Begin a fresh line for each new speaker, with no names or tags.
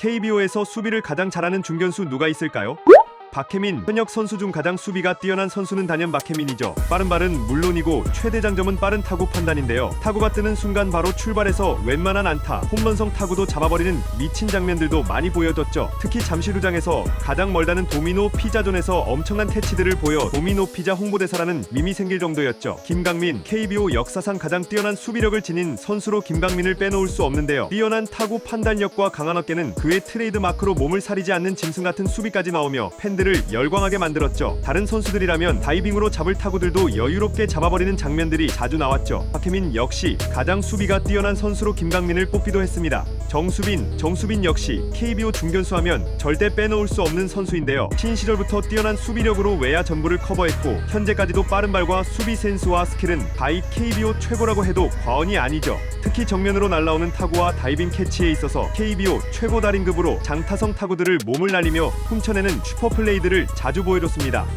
KBO에서 수비를 가장 잘하는 중견수 누가 있을까요? 박혜민, 현역 선수 중 가장 수비가 뛰어난 선수는 단연 박혜민이죠. 빠른 발은 물론이고 최대 장점은 빠른 타구 판단인데요. 타구가 뜨는 순간 바로 출발해서 웬만한 안타, 홈런성 타구도 잡아버리는 미친 장면들도 많이 보여줬죠. 특히 잠실구장에서 가장 멀다는 도미노 피자존에서 엄청난 캐치들을 보여 도미노 피자 홍보대사라는 밈이 생길 정도였죠. 김강민, KBO 역사상 가장 뛰어난 수비력을 지닌 선수로 김강민을 빼놓을 수 없는데요. 뛰어난 타구 판단력과 강한 어깨는 그의 트레이드 마크로 몸을 사리지 않는 짐승 같은 수비까지 나오며 팬들 을 열광하게 만들었죠. 다른 선수들이라면 다이빙으로 잡을 타구들도 여유롭게 잡아버리는 장면들이 자주 나왔죠. 박혜민 역시 가장 수비가 뛰어난 선수로 김강민을 뽑기도 했습니다. 정수빈, 정수빈 역시 KBO 중견수 하면 절대 빼놓을 수 없는 선수인데요. 신 시절부터 뛰어난 수비력으로 외야 전부를 커버했고 현재까지도 빠른 발과 수비 센스와 스킬은 바이 KBO 최고라고 해도 과언이 아니죠. 특히 정면으로 날라오는 타구와 다이빙 캐치에 있어서 KBO 최고 달인급으로 장타성 타구들을 몸을 날리며 훔쳐내는 슈퍼플레이들을 자주 보여줬습니다.